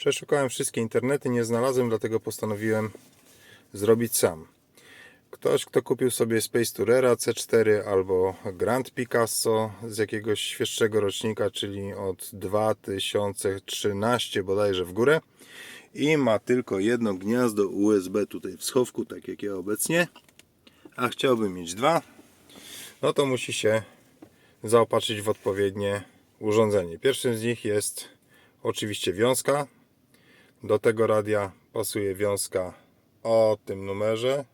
Przeszukałem wszystkie internety, nie znalazłem, dlatego postanowiłem zrobić sam. Ktoś, kto kupił sobie Space Tourera C4 albo Grand Picasso z jakiegoś świeższego rocznika, czyli od 2013 bodajże w górę i ma tylko jedno gniazdo USB tutaj w schowku, tak jak ja obecnie, a chciałbym mieć dwa, no to musi się zaopatrzyć w odpowiednie urządzenie. Pierwszym z nich jest oczywiście wiązka. Do tego radia pasuje wiązka o tym numerze.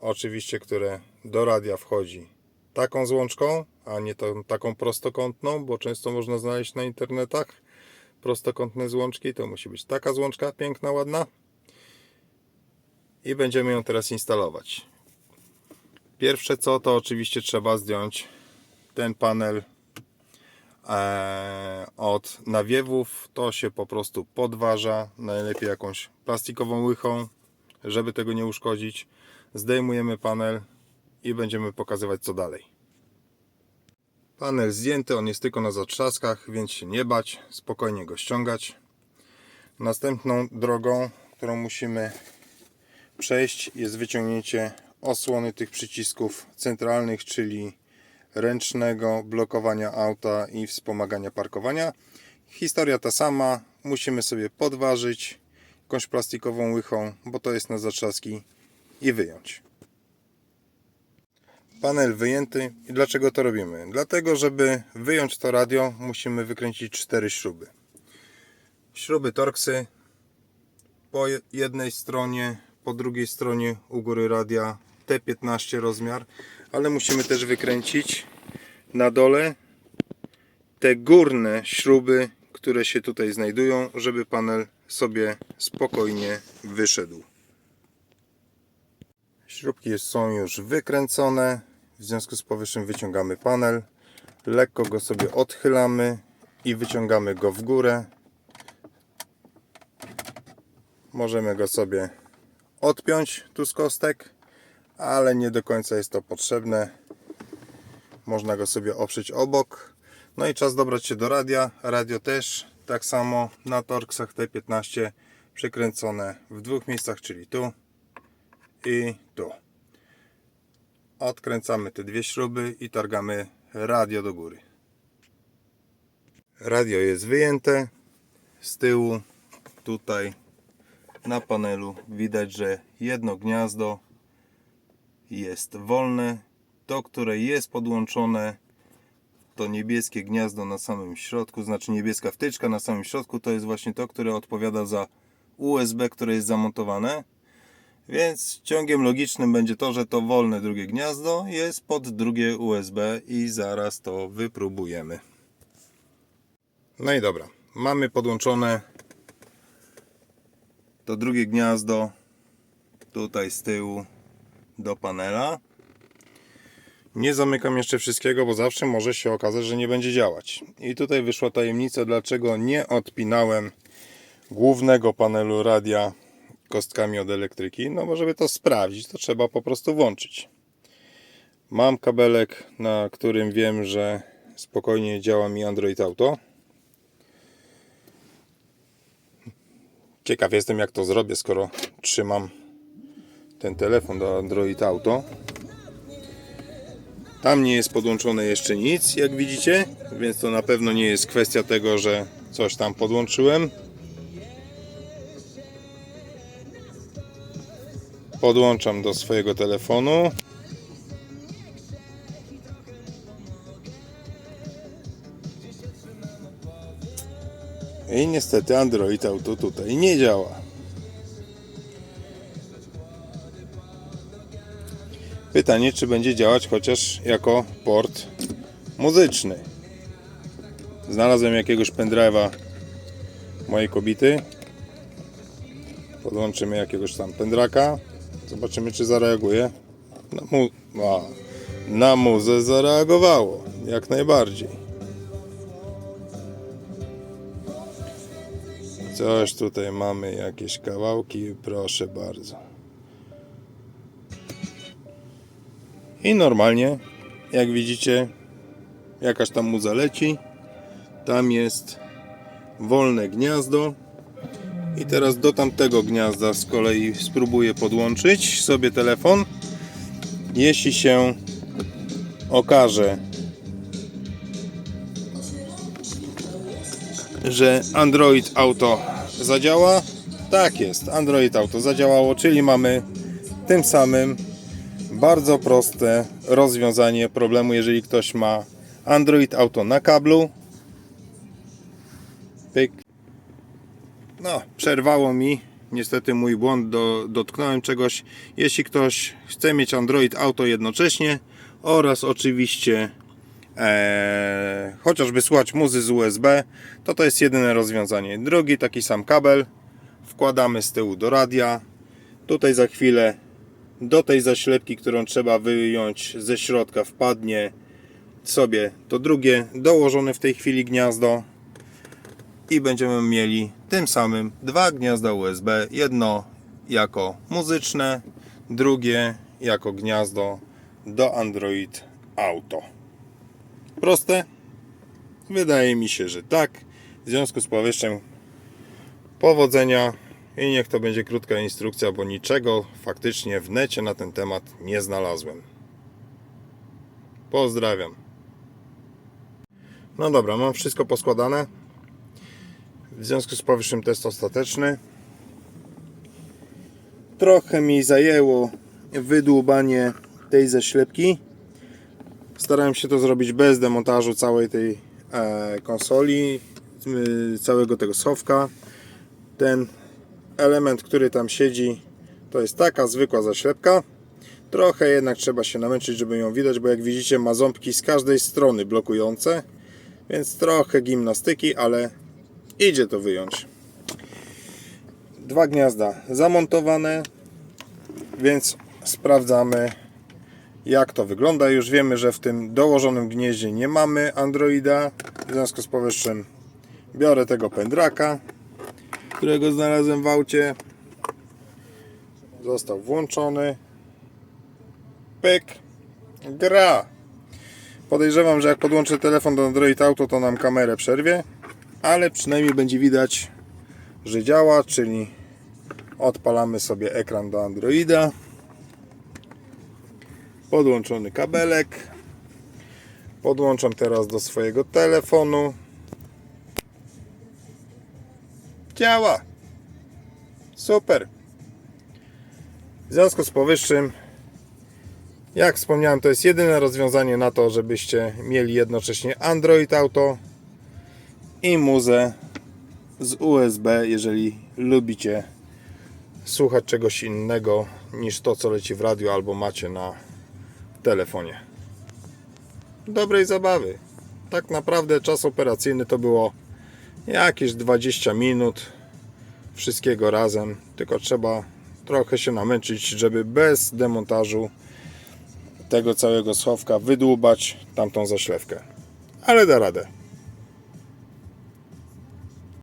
Oczywiście, które do radia wchodzi taką złączką, a nie tą taką prostokątną, bo często można znaleźć na internetach prostokątne złączki. To musi być taka złączka piękna, ładna. I będziemy ją teraz instalować. Pierwsze co, to oczywiście trzeba zdjąć ten panel od nawiewów. To się po prostu podważa, najlepiej jakąś plastikową łychą, żeby tego nie uszkodzić. Zdejmujemy panel i będziemy pokazywać co dalej. Panel zdjęty, on jest tylko na zatrzaskach, więc się nie bać, spokojnie go ściągać. Następną drogą, którą musimy przejść jest wyciągnięcie osłony tych przycisków centralnych, czyli ręcznego blokowania auta i wspomagania parkowania. Historia ta sama, musimy sobie podważyć jakąś plastikową łychą, bo to jest na zatrzaski i wyjąć. Panel wyjęty i dlaczego to robimy? Dlatego, żeby wyjąć to radio musimy wykręcić cztery śruby. Śruby Torxy po je- jednej stronie, po drugiej stronie u góry radia T15 rozmiar, ale musimy też wykręcić na dole te górne śruby, które się tutaj znajdują, żeby panel sobie spokojnie wyszedł. Śrubki są już wykręcone, w związku z powyższym wyciągamy panel, lekko go sobie odchylamy i wyciągamy go w górę. Możemy go sobie odpiąć tu z kostek, ale nie do końca jest to potrzebne. Można go sobie oprzeć obok. No i czas dobrać się do radia. Radio też tak samo na Torxach T15 przekręcone w dwóch miejscach, czyli tu i tu. Odkręcamy te dwie śruby i targamy radio do góry. Radio jest wyjęte z tyłu. Tutaj na panelu widać, że jedno gniazdo jest wolne, do której jest podłączone to niebieskie gniazdo na samym środku, znaczy niebieska wtyczka na samym środku, to jest właśnie to, które odpowiada za USB, które jest zamontowane. Więc ciągiem logicznym będzie to, że to wolne drugie gniazdo jest pod drugie USB i zaraz to wypróbujemy. No i dobra, mamy podłączone to drugie gniazdo tutaj z tyłu do panela. Nie zamykam jeszcze wszystkiego, bo zawsze może się okazać, że nie będzie działać. I tutaj wyszła tajemnica, dlaczego nie odpinałem głównego panelu radia kostkami od elektryki. No bo żeby to sprawdzić, to trzeba po prostu włączyć. Mam kabelek, na którym wiem, że spokojnie działa mi Android Auto. Ciekaw jestem jak to zrobię, skoro trzymam ten telefon do Android Auto. Tam nie jest podłączone jeszcze nic, jak widzicie, więc to na pewno nie jest kwestia tego, że coś tam podłączyłem. Podłączam do swojego telefonu. I niestety Android Auto tutaj nie działa. Pytanie, czy będzie działać chociaż jako port muzyczny. Znalazłem jakiegoś pendrive'a mojej kobiety. Podłączymy jakiegoś tam pendraka. Zobaczymy, czy zareaguje. Na, mu a, na muzę zareagowało. Jak najbardziej. Coś tutaj mamy, jakieś kawałki. Proszę bardzo. I normalnie, jak widzicie, jakaś tam muza leci. Tam jest wolne gniazdo. I teraz do tamtego gniazda z kolei spróbuję podłączyć sobie telefon. Jeśli się okaże, że Android Auto zadziała, tak jest, Android Auto zadziałało, czyli mamy tym samym bardzo proste rozwiązanie problemu, jeżeli ktoś ma Android Auto na kablu. Pyk. No, przerwało mi. Niestety mój błąd, do, dotknąłem czegoś. Jeśli ktoś chce mieć Android Auto jednocześnie oraz oczywiście e, chociażby słuchać muzy z USB, to to jest jedyne rozwiązanie. Drugi taki sam kabel wkładamy z tyłu do radia. Tutaj za chwilę do tej zaślepki, którą trzeba wyjąć ze środka wpadnie sobie to drugie dołożone w tej chwili gniazdo i będziemy mieli tym samym dwa gniazda USB. Jedno jako muzyczne, drugie jako gniazdo do Android Auto. Proste? Wydaje mi się, że tak. W związku z powyższym powodzenia i niech to będzie krótka instrukcja, bo niczego faktycznie w necie na ten temat nie znalazłem. Pozdrawiam. No dobra, mam wszystko poskładane. W związku z powyższym test ostateczny. Trochę mi zajęło wydłubanie tej zaślepki. Starałem się to zrobić bez demontażu całej tej e, konsoli, całego tego schowka. Ten element, który tam siedzi, to jest taka zwykła zaślepka. Trochę jednak trzeba się namęczyć, żeby ją widać, bo jak widzicie ma ząbki z każdej strony blokujące, więc trochę gimnastyki, ale idzie to wyjąć. Dwa gniazda zamontowane, więc sprawdzamy jak to wygląda. Już wiemy, że w tym dołożonym gnieździe nie mamy Androida. W związku z powyższym biorę tego pędraka, którego znalazłem w aucie. Został włączony. Pyk. Gra. Podejrzewam, że jak podłączę telefon do Android Auto, to nam kamerę przerwie, ale przynajmniej będzie widać, że działa, czyli odpalamy sobie ekran do Androida. Podłączony kabelek. Podłączam teraz do swojego telefonu. Działa. Super. W związku z powyższym, jak wspomniałem, to jest jedyne rozwiązanie na to, żebyście mieli jednocześnie Android Auto i muzę z USB, jeżeli lubicie słuchać czegoś innego niż to, co leci w radiu albo macie na telefonie. Dobrej zabawy. Tak naprawdę czas operacyjny to było jakieś 20 minut wszystkiego razem, tylko trzeba trochę się namęczyć, żeby bez demontażu tego całego schowka wydłubać tamtą zaślewkę. Ale da radę.